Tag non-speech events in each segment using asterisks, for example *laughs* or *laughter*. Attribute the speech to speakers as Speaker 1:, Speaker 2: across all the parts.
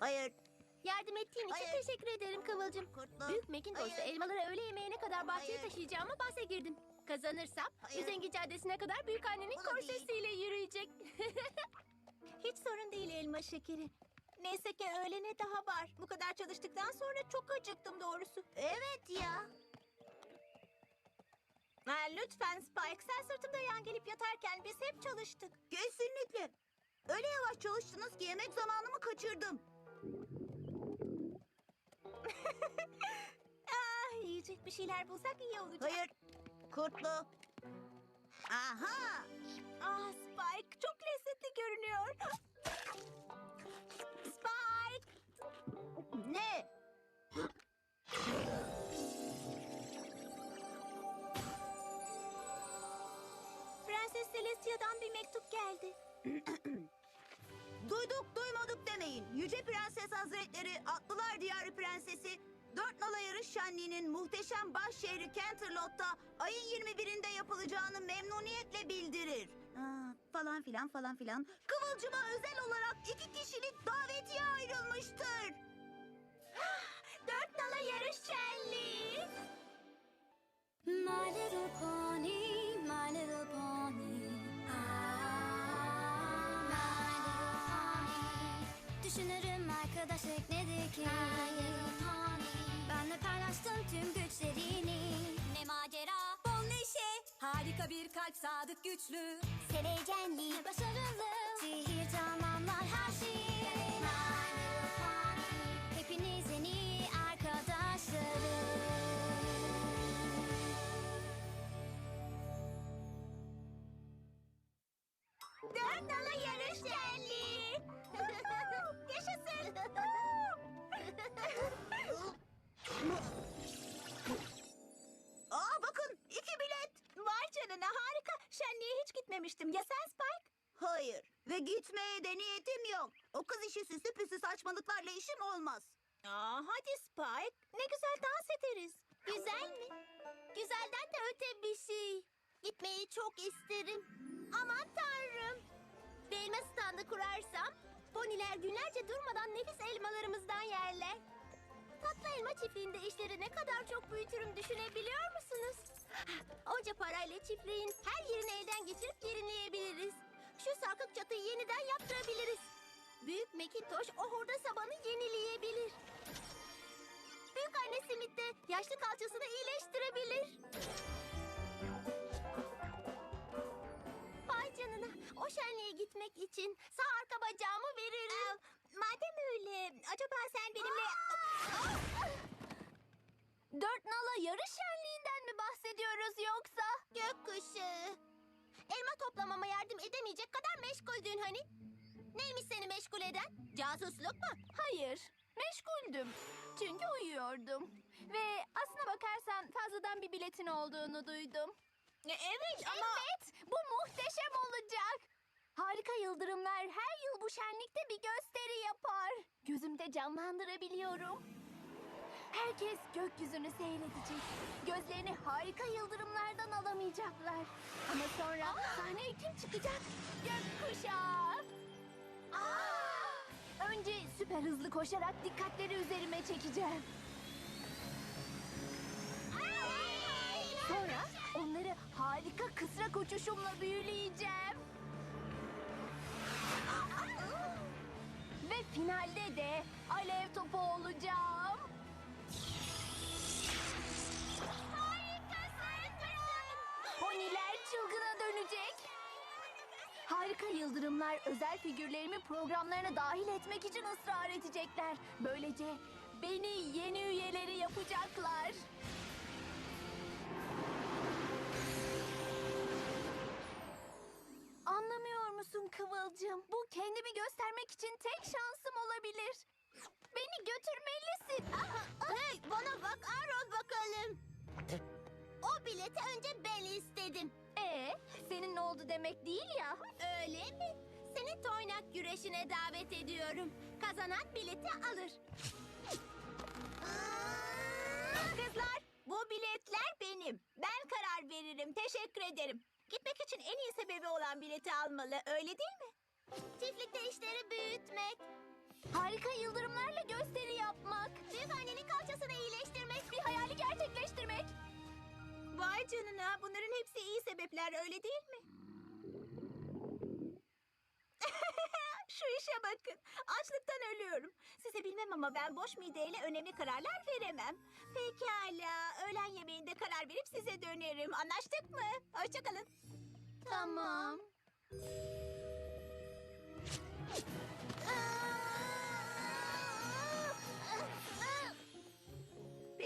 Speaker 1: Hayır.
Speaker 2: Yardım ettiğin için
Speaker 1: Hayır.
Speaker 2: teşekkür ederim Kıvılcım.
Speaker 1: Kurtlu.
Speaker 2: Büyük Macintosh'ta
Speaker 1: Hayır.
Speaker 2: elmaları öğle yemeğine kadar bahçeye
Speaker 1: Hayır.
Speaker 2: taşıyacağıma bahse girdim. Kazanırsam
Speaker 1: Hayır.
Speaker 2: Üzengi Caddesi'ne kadar büyük annenin korsesiyle yürüyecek. *laughs*
Speaker 3: Hiç sorun değil elma şekeri. Neyse ki öğlene daha var. Bu kadar çalıştıktan sonra çok acıktım doğrusu.
Speaker 1: Evet ya.
Speaker 3: Ha, lütfen Spike sen sırtımda yan gelip yatarken biz hep çalıştık.
Speaker 1: Kesinlikle. Öyle yavaş çalıştınız ki yemek zamanımı kaçırdım. *laughs*
Speaker 3: Ah, yiyecek bir şeyler bulsak iyi olacak.
Speaker 1: Hayır. Kurtlu. Aha.
Speaker 3: Ah Spike çok lezzetli görünüyor. Spike!
Speaker 1: Ne?
Speaker 3: Prenses Celestia'dan bir mektup geldi. *clears throat*
Speaker 1: Duyduk duymadık demeyin. Yüce Prenses Hazretleri Atlılar Diyarı Prensesi Dört Nala Yarış Şenliği'nin muhteşem baş şehri Canterlot'ta ayın 21'inde yapılacağını memnuniyetle bildirir. Aa, falan filan falan filan. Kıvılcıma özel olarak iki kişilik davetiye ayrılmıştır.
Speaker 4: Arkadaşlık nedir ki? Benle paylaştın tüm güçlerini. Ne macera, bol neşe. Harika bir kalp, sadık güçlü. Seveceğinli, başarılı.
Speaker 3: Hiç gitmemiştim. Ya sen Spike?
Speaker 1: Hayır ve gitmeye de niyetim yok. O kız işi süslü püslü saçmalıklarla işim olmaz.
Speaker 3: Aa, hadi Spike. Ne güzel dans ederiz.
Speaker 2: Güzel mi? Güzelden de öte bir şey. Gitmeyi çok isterim. Aman tanrım. Bir elma standı kurarsam poniler günlerce durmadan nefis elmalarımızdan yerler. Tatlı elma çiftliğinde işleri ne kadar çok büyütürüm düşünebiliyor musunuz? Onca parayla çiftliğin her yerini geçirip yenileyebiliriz. Şu sarkık çatıyı yeniden yaptırabiliriz. Büyük Mekintoş o hurda sabanı yenileyebilir. Büyük anne Simit de yaşlı kalçasını iyileştirebilir. Vay canına. O şenliğe gitmek için sağ arka bacağımı veririm.
Speaker 3: Madem öyle, acaba sen benimle...
Speaker 2: Dört nala yarış şenliğinden mi bahsediyoruz yoksa? Gökkuşağı. Elma toplamama yardım edemeyecek kadar meşguldün hani. Neymiş seni meşgul eden? Casusluk mu? Hayır. Meşguldüm. Çünkü uyuyordum. Ve aslına bakarsan fazladan bir biletin olduğunu duydum.
Speaker 3: Evet ama...
Speaker 2: Evet, bu muhteşem olacak. Harika yıldırımlar her yıl bu şenlikte bir gösteri yapar. Gözümde canlandırabiliyorum. Herkes gökyüzünü seyredecek. Gözlerini harika yıldırımlardan alamayacaklar. Ama sonra sahneye kim çıkacak? Gökkuşağı. Önce süper hızlı koşarak dikkatleri üzerime çekeceğim. Sonra onları harika kısrak uçuşumla büyüleyeceğim. Ve finalde de alev topu olacağım. Poniler çılgına dönecek. Harika yıldırımlar özel figürlerimi programlarına dahil etmek için ısrar edecekler. Böylece beni yeni üyeleri yapacaklar. Anlamıyor musun Kıvılcım? Bu kendimi göstermek için tek şansım olabilir. Beni götürmelisin. hey bana bak Aaron bakalım. O bileti önce ben istedim. Ee, senin oldu demek değil ya. Öyle mi? Seni toynak güreşine davet ediyorum. Kazanan bileti alır.
Speaker 3: Kızlar, bu biletler benim. Ben karar veririm. Teşekkür ederim. Gitmek için en iyi sebebi olan bileti almalı. Öyle değil mi?
Speaker 2: Çiftlikte işleri büyütmek. Harika yıldırımlarla gösteri yapmak. Büyük annenin kalçasını iyileştirmek. Bir hayali gerçekleştirmek.
Speaker 3: Vay canına bunların hepsi iyi sebepler öyle değil mi? *laughs* Şu işe bakın. Açlıktan ölüyorum. Size bilmem ama ben boş mideyle önemli kararlar veremem. Pekala. Öğlen yemeğinde karar verip size dönerim. Anlaştık mı? Hoşçakalın.
Speaker 2: Tamam.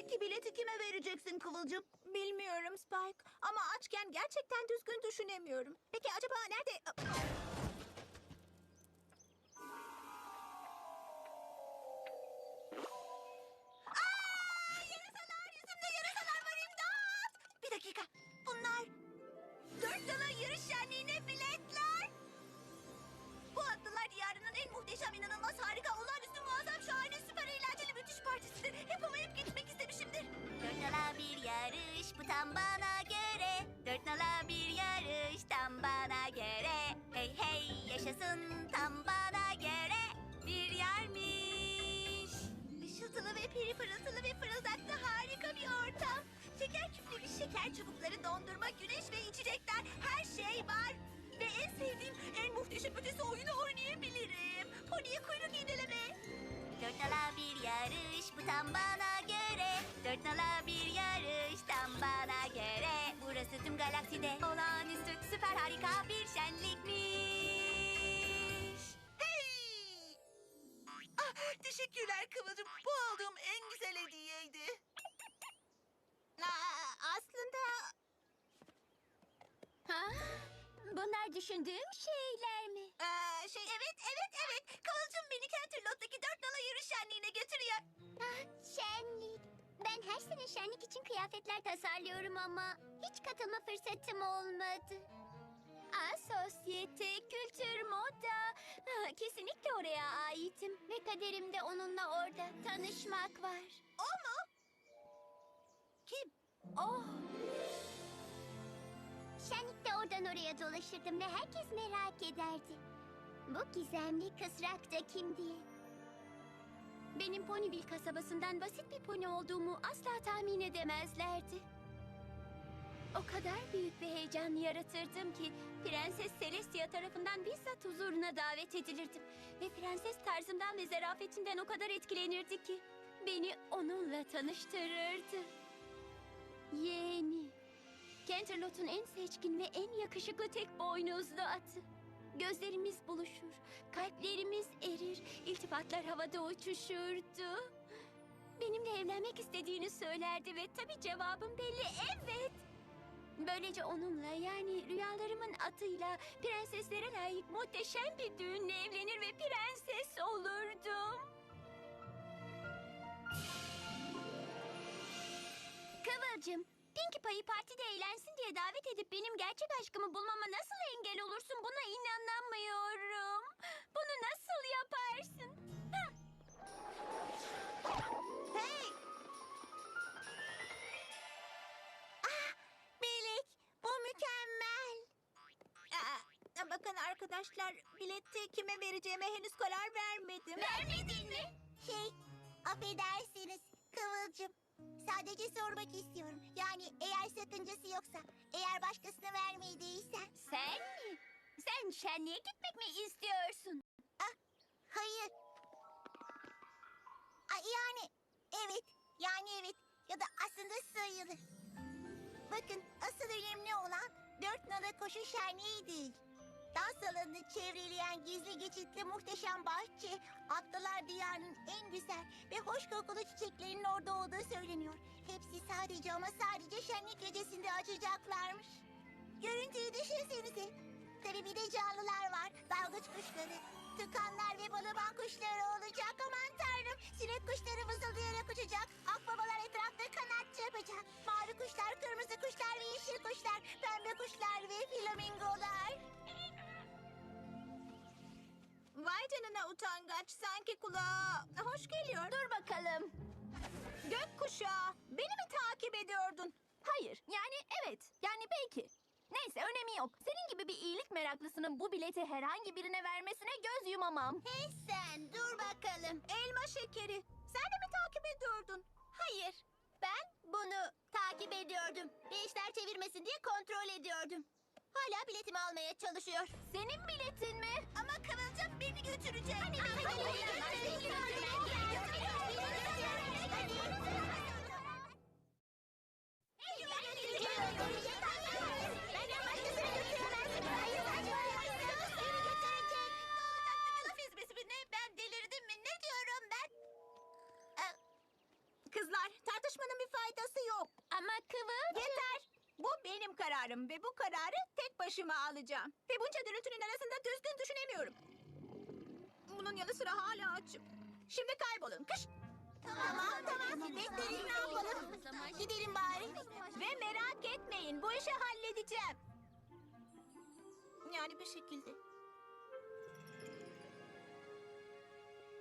Speaker 1: Peki bileti kime vereceksin Kıvılcım?
Speaker 3: Bilmiyorum Spike ama açken gerçekten düzgün düşünemiyorum. Peki acaba nerede...
Speaker 4: tam bana göre Dört nala bir yarış tam bana göre Hey hey yaşasın tam bana göre Bir yermiş
Speaker 1: Işıltılı ve peri pırıltılı ve fırıldaklı harika bir ortam. Şeker küpleri, şeker çubukları, dondurma, güneş ve içecekler her şey var. Ve en sevdiğim, en muhteşem ötesi oyunu oynayabilirim. Pony'e kuyruk iğneleme.
Speaker 4: Dört nala bir yarış bu tam bana göre Dört nala bir yarış tam bana göre Burası tüm galakside olağanüstü süper harika bir şenlikmiş
Speaker 1: Hey! Ah, teşekkürler Kıvılcım. Bu aldığım en güzel hediyeydi.
Speaker 3: Aa, aslında
Speaker 2: Ha? Bunlar düşündüğüm şeyler mi?
Speaker 3: aa, şey...
Speaker 1: Evet, evet, evet. Kıvılcım beni Canterlot'taki dört nala yarış şenliğine götürüyor.
Speaker 2: Ah, şenlik. Ben her sene şenlik için kıyafetler tasarlıyorum ama hiç katılma fırsatım olmadı. Aa, sosyete, kültür, moda. Ah, kesinlikle oraya aitim. Ve kaderimde onunla orada tanışmak var.
Speaker 1: O mu? Kim?
Speaker 2: Oh! Şenlikte oradan oraya dolaşırdım ve herkes merak ederdi. Bu gizemli kısrak da kim diye. Benim Ponyville kasabasından basit bir pony olduğumu asla tahmin edemezlerdi. O kadar büyük bir heyecan yaratırdım ki Prenses Celestia tarafından bizzat huzuruna davet edilirdim. Ve prenses tarzımdan ve zarafetinden o kadar etkilenirdi ki beni onunla tanıştırırdı. Yeğeni. Canterlot'un en seçkin ve en yakışıklı tek boynuzlu atı. Gözlerimiz buluşur, kalplerimiz erir, iltifatlar havada uçuşurdu. Benimle evlenmek istediğini söylerdi ve tabii cevabım belli evet. Böylece onunla yani rüyalarımın atıyla prenseslere layık muhteşem bir düğünle evlenir ve prenses olurdum. Kıvılcım, Pinkie Pie'yi partide eğlensin diye davet edip benim gerçek aşkımı bulmama nasıl engel olursun buna inanamıyorum. Bunu nasıl yaparsın? Hah.
Speaker 1: Hey! Ah, Melek, bu mükemmel.
Speaker 3: Aa, bakın arkadaşlar bileti kime vereceğime henüz karar vermedim.
Speaker 2: Vermedin mi?
Speaker 4: Şey, affedersiniz Kıvılcım. Sadece sormak istiyorum. Yani eğer sakıncası yoksa, eğer başkasına vermeyi değilsen.
Speaker 2: Sen mi? Sen şenliğe gitmek mi istiyorsun?
Speaker 4: Hayır. Ay, yani evet, yani evet ya da aslında sayılır. Bakın asıl önemli olan dört nala koşu şenliği değil. Dans alanını çevreleyen gizli geçitli muhteşem bahçe, atlılar diyarının en güzel ve hoş kokulu çiçeklerin orada olduğu söyleniyor. Hepsi sadece ama sadece şenlik gecesinde açacaklarmış. Görüntüyü düşünsenize. Tabii bir de canlılar var. Dalgıç kuşları, tıkanlar ve balaban kuşları olacak. Aman tanrım. Sinek kuşları vızıldayarak uçacak. Akbabalar etrafta kanat çırpacak. Mavi kuşlar, kırmızı kuşlar ve yeşil kuşlar. Pembe kuşlar ve flamingolar.
Speaker 3: Vay canına utangaç sanki kulağa hoş geliyor.
Speaker 2: Dur bakalım.
Speaker 3: Gökkuşağı beni mi takip ediyordun?
Speaker 2: Hayır, yani evet. Yani belki. Neyse önemi yok. Senin gibi bir iyilik meraklısının bu bileti herhangi birine vermesine göz duymamam. Hey sen dur bakalım.
Speaker 3: Elma şekeri. Sen de mi takip ediyordun?
Speaker 2: Hayır. Ben bunu takip ediyordum. Bir işler çevirmesin diye kontrol ediyordum. Hala biletimi almaya çalışıyor. Senin biletin mi? Ama Kıvılcım beni götürecek. Hani beni?
Speaker 3: Kızlar tartışmanın bir faydası yok.
Speaker 2: Ama Kıvılcım...
Speaker 3: Yeter. Bu benim kararım ve bu kararı tek başıma alacağım. Ve bunca gürültünün arasında düzgün düşünemiyorum. Bunun yanı sıra hala açım. Şimdi kaybolun. Kış.
Speaker 2: Tamam tamam. Bekleyin ne yapalım? Gidelim bari.
Speaker 3: Ve merak etmeyin bu işi halledeceğim. Yani bir şekilde.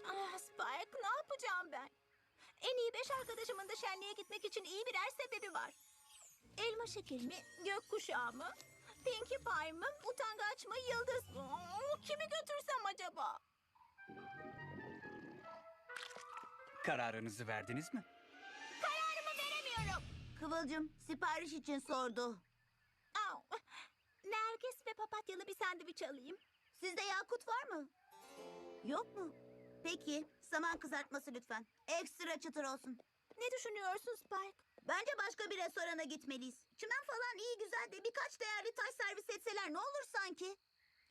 Speaker 3: Ah Spike ne yapacağım ben? En iyi beş arkadaşımın da şenliğe gitmek için iyi birer sebebi var. Elma şekeri mi, gökkuşağı mı, Pinkie Pie mı, utangaç mı, yıldız mı? Kimi götürsem acaba?
Speaker 5: Kararınızı verdiniz mi?
Speaker 3: Kararımı veremiyorum.
Speaker 1: Kıvılcım sipariş için sordu.
Speaker 3: Au. Nergis ve papatyalı bir sandviç alayım.
Speaker 1: Sizde yakut var mı? Yok mu? Peki saman kızartması lütfen. Ekstra çıtır olsun.
Speaker 3: Ne düşünüyorsun Spike?
Speaker 1: Bence başka bir restorana gitmeliyiz. Çimen falan iyi güzel de birkaç değerli taş servis etseler ne olur sanki?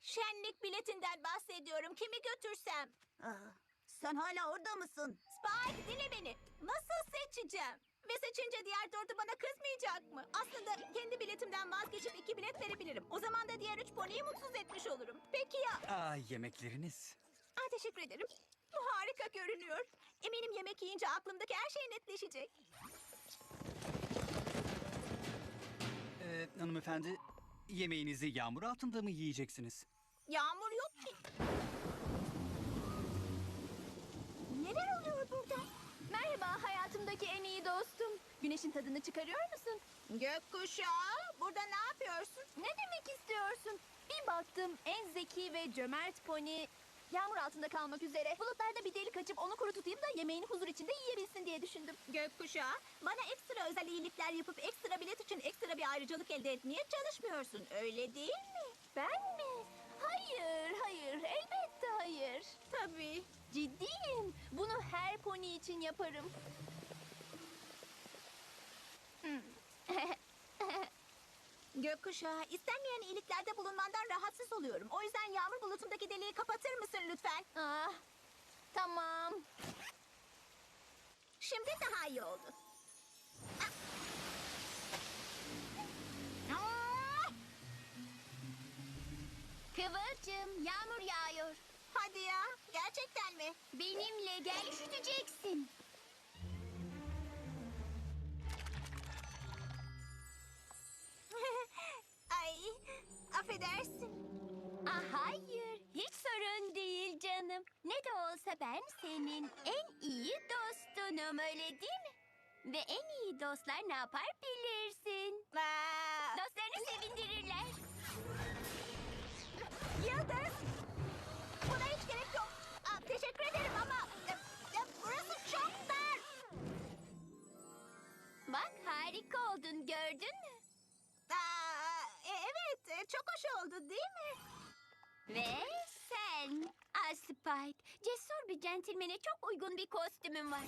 Speaker 3: Şenlik biletinden bahsediyorum. Kimi götürsem?
Speaker 1: Ah, sen hala orada mısın?
Speaker 3: Spike dinle beni. Nasıl seçeceğim? Ve seçince diğer dördü bana kızmayacak mı? Aslında kendi biletimden vazgeçip iki bilet verebilirim. O zaman da diğer üç poniyi mutsuz etmiş olurum. Peki ya?
Speaker 5: Aa yemekleriniz.
Speaker 3: Aa, teşekkür ederim. Bu harika görünüyor. Eminim yemek yiyince aklımdaki her şey netleşecek.
Speaker 5: Ee, hanımefendi yemeğinizi yağmur altında mı yiyeceksiniz?
Speaker 3: Yağmur yok ki. Neler oluyor burada?
Speaker 2: Hayatımdaki en iyi dostum. Güneşin tadını çıkarıyor musun?
Speaker 3: Gökkuşağı, burada ne yapıyorsun?
Speaker 2: Ne demek istiyorsun? Bir baktım en zeki ve cömert pony yağmur altında kalmak üzere. Bulutlarda bir delik açıp onu kuru tutayım da yemeğini huzur içinde yiyebilsin diye düşündüm.
Speaker 3: Gökkuşağı, bana ekstra özel iyilikler yapıp ekstra bilet için ekstra bir ayrıcalık elde etmeye çalışmıyorsun, öyle değil mi?
Speaker 2: Ben mi? Hayır, hayır. Elbette hayır.
Speaker 3: Tabii.
Speaker 2: Ciddiyim. Bunu her pony için yaparım. *laughs*
Speaker 3: Gökkuşağı, istenmeyen iyiliklerde bulunmandan rahatsız oluyorum. O yüzden yağmur bulutundaki deliği kapatır mısın lütfen?
Speaker 2: Ah, tamam.
Speaker 3: Şimdi daha iyi oldu. Ah!
Speaker 2: Kıvılcım, yağmur yağıyor.
Speaker 3: Hadi ya, gerçekten mi?
Speaker 2: Benimle gel üşüteceksin.
Speaker 3: Ay, affedersin.
Speaker 2: Ah, hayır, hiç sorun değil canım. Ne de olsa ben senin en iyi dostunum, öyle değil mi? Ve en iyi dostlar ne yapar bilirsin.
Speaker 3: Aa,
Speaker 2: Dostlarını sevindirirler.
Speaker 3: Yıldız! Buna hiç gerek yok. Aa, teşekkür ederim ama e, e, burası çok dar.
Speaker 2: Bak harika oldun, gördün mü?
Speaker 3: Çok hoş oldu değil mi?
Speaker 2: Ve sen, Spike, cesur bir centilmene çok uygun bir kostümün var.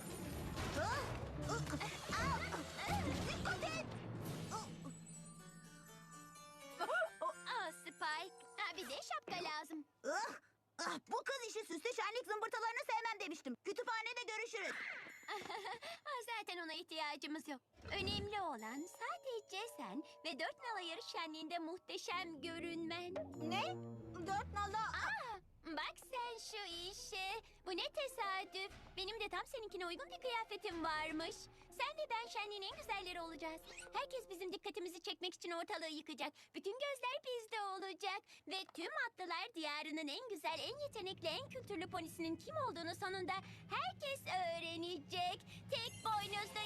Speaker 1: Dikkat et!
Speaker 2: Spike, bir de şapka lazım.
Speaker 1: Ah, ah, bu kız işi süslü şenlik zımbırtılarını sevmem demiştim. Kütüphanede görüşürüz. *laughs*
Speaker 2: Zaten ona ihtiyacımız yok. Önemli olan ve dört nala yarış şenliğinde muhteşem görünmen.
Speaker 3: Ne? Dört nala.
Speaker 2: Aa, bak sen şu işe. Bu ne tesadüf. Benim de tam seninkine uygun bir kıyafetim varmış. Sen ve ben şenliğin en güzelleri olacağız. Herkes bizim dikkatimizi çekmek için ortalığı yıkacak. Bütün gözler bizde olacak. Ve tüm atlılar diyarının en güzel, en yetenekli, en kültürlü polisinin kim olduğunu sonunda herkes öğrenecek. Tek boynuzlu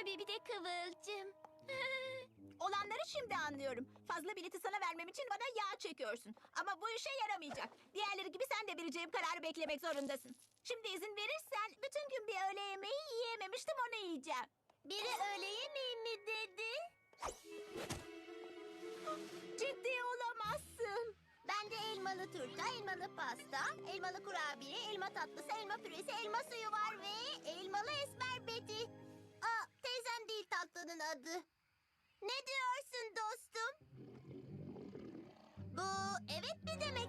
Speaker 2: tabii bir de kıvılcım. *laughs*
Speaker 3: Olanları şimdi anlıyorum. Fazla bileti sana vermem için bana yağ çekiyorsun. Ama bu işe yaramayacak. Diğerleri gibi sen de vereceğim kararı beklemek zorundasın. Şimdi izin verirsen bütün gün bir öğle yemeği yiyememiştim onu yiyeceğim.
Speaker 4: Biri öğle yemeği mi dedi?
Speaker 3: Ciddi olamazsın.
Speaker 4: Bende elmalı turta, elmalı pasta, elmalı kurabiye, elma tatlısı, elma püresi, elma suyu var ve elmalı esmer beti. Aa, teyzem değil tatlının adı. Ne diyorsun dostum? Bu evet mi demek?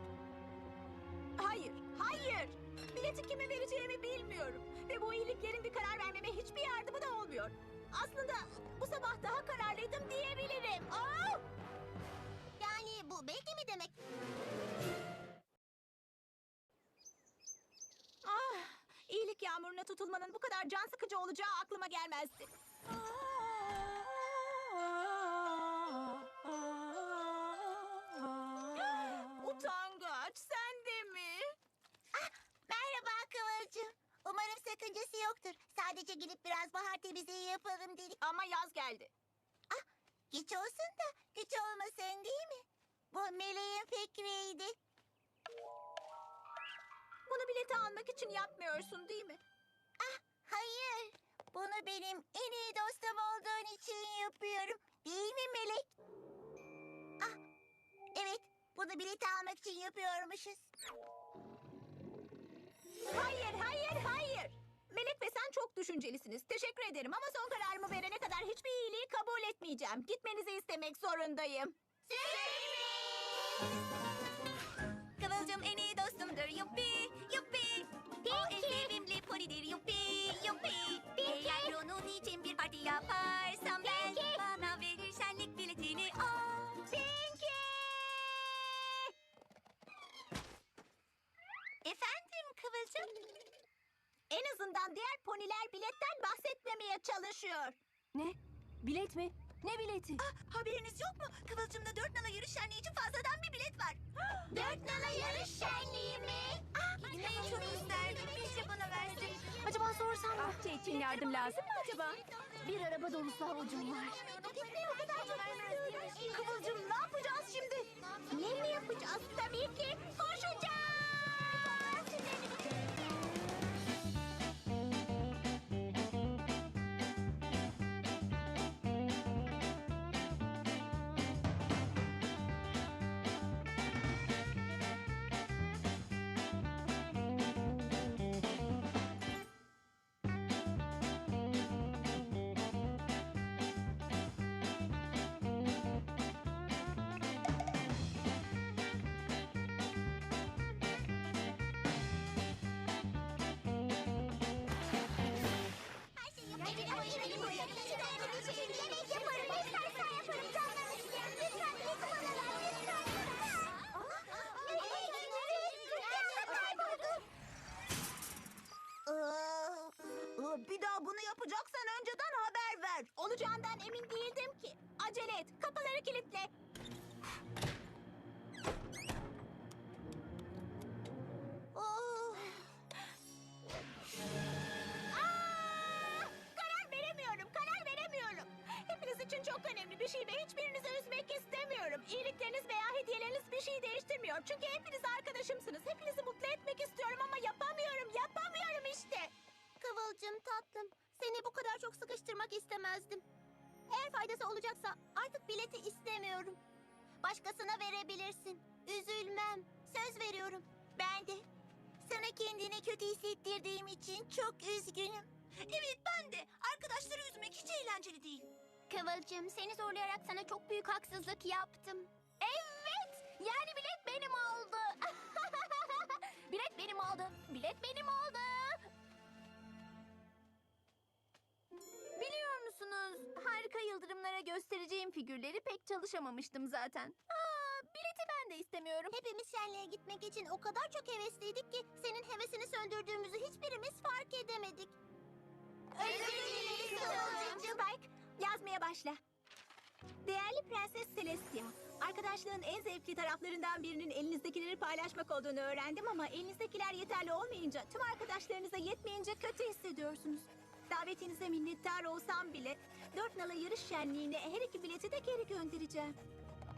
Speaker 3: Hayır, hayır. Bileti kime vereceğimi bilmiyorum. Ve bu iyiliklerin bir karar vermeme hiçbir yardımı da olmuyor. Aslında bu sabah daha kararlıydım diyebilirim. Aa!
Speaker 4: Yani bu belki mi demek?
Speaker 3: Yağmuruna tutulmanın bu kadar can sıkıcı olacağı aklıma gelmezdi. Utangaç, sen de mi?
Speaker 4: Merhaba Kıvılcım. Umarım sakıncası yoktur. Sadece gidip biraz bahar temizliği yapalım dedik.
Speaker 3: Ama yaz geldi.
Speaker 4: Geç olsun da güç olmasın değil mi? Bu meleğin fikriydi.
Speaker 3: Bunu bileti almak için yapmıyorsun değil mi?
Speaker 4: Hayır. Bunu benim en iyi dostum olduğun için yapıyorum. Değil mi Melek? Ah, evet. Bunu bileti almak için yapıyormuşuz.
Speaker 3: Hayır, hayır, hayır. Melek ve sen çok düşüncelisiniz. Teşekkür ederim ama son kararımı verene kadar hiçbir iyiliği kabul etmeyeceğim. Gitmenizi istemek zorundayım.
Speaker 4: Kıvılcım en iyi dostumdur yuppi yuppi. O en sevimli ponidir yuppi yuppi. Eğer onun için bir parti yaparsam ben bana verir şenlik biletini o. Pinky! Efendim Kıvılcım?
Speaker 3: En azından diğer poniler biletten bahsetmemeye çalışıyor.
Speaker 2: Ne? Bilet mi? Ne bileti?
Speaker 4: Ah, Haberiniz yok mu? Kıvılcım'da dört nala yarış şenliği için fazladan bir bilet var. dört nala yarış şenliği mi? Ah, gitmeyi çok isterdim. Keşke bana versin.
Speaker 2: Acaba sorsam bahçe için yardım lazım mı acaba? Bir araba dolusu havucum var.
Speaker 4: Gitmeyi o kadar çok istiyorum.
Speaker 3: Kıvılcım ne yapacağız şimdi? Değiştirmiyor. Çünkü hepiniz arkadaşımsınız. Hepinizi mutlu etmek istiyorum ama yapamıyorum. Yapamıyorum işte.
Speaker 4: Kıvılcım tatlım, seni bu kadar çok sıkıştırmak istemezdim. Eğer faydası olacaksa artık bileti istemiyorum. Başkasına verebilirsin. Üzülmem. Söz veriyorum. Ben de. Sana kendini kötü hissettirdiğim için çok üzgünüm. Evet ben de. Arkadaşları üzmek hiç eğlenceli değil. Kıvılcım seni zorlayarak sana çok büyük haksızlık yaptım.
Speaker 2: Yani bilet benim oldu. *laughs* bilet benim oldu. Bilet benim oldu. Biliyor musunuz? Harika yıldırımlara göstereceğim figürleri pek çalışamamıştım zaten. Aa, bileti ben de istemiyorum.
Speaker 4: Hepimiz şenliğe gitmek için o kadar çok hevesliydik ki senin hevesini söndürdüğümüzü hiçbirimiz fark edemedik. Özür dileriz Kıvılcımcığım.
Speaker 3: Spike, yazmaya başla. Değerli Prenses Celestia, arkadaşlığın en zevkli taraflarından birinin elinizdekileri paylaşmak olduğunu öğrendim ama elinizdekiler yeterli olmayınca, tüm arkadaşlarınıza yetmeyince kötü hissediyorsunuz. Davetinize minnettar olsam bile dört nala yarış şenliğine her iki bileti de geri göndereceğim.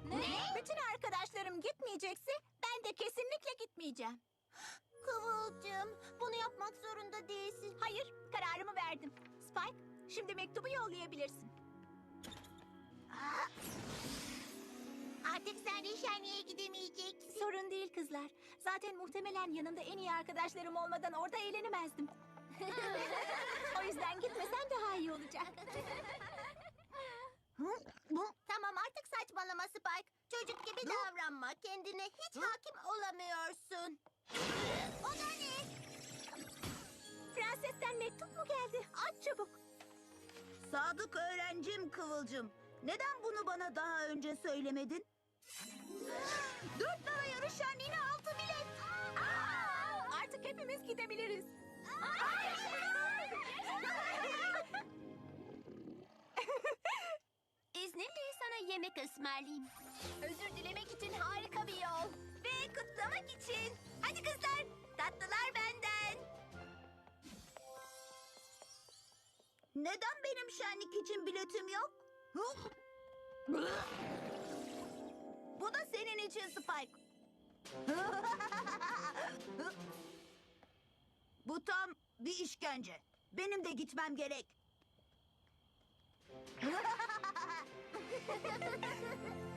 Speaker 2: Ne?
Speaker 3: Bütün arkadaşlarım gitmeyecekse ben de kesinlikle gitmeyeceğim.
Speaker 2: Kıvılcım, bunu yapmak zorunda değilsin.
Speaker 3: Hayır, kararımı verdim. Spike, şimdi mektubu yollayabilirsin.
Speaker 2: Artık sen de şenliğe gidemeyeceksin.
Speaker 3: Sorun değil kızlar. Zaten muhtemelen yanımda en iyi arkadaşlarım olmadan orada eğlenemezdim. *laughs* o yüzden gitmesen daha iyi olacak.
Speaker 2: Tamam artık saçmalama Spike. Çocuk gibi davranma. Kendine hiç hakim olamıyorsun. O da ne?
Speaker 3: Prensesten mektup mu geldi? Aç çabuk.
Speaker 1: Sadık öğrencim Kıvılcım. Neden bunu bana daha önce söylemedin? Dört nala yarış şenliğine altı bilet.
Speaker 3: Aa, artık hepimiz gidebiliriz.
Speaker 2: İzninle sana yemek ısmarlayayım. Özür dilemek için harika bir yol. Ve kutlamak için. Hadi kızlar, tatlılar benden.
Speaker 1: Neden benim şenlik için biletim yok? Hı? Da senin için Spike. *laughs* Bu tam bir işkence. Benim de gitmem gerek. *laughs*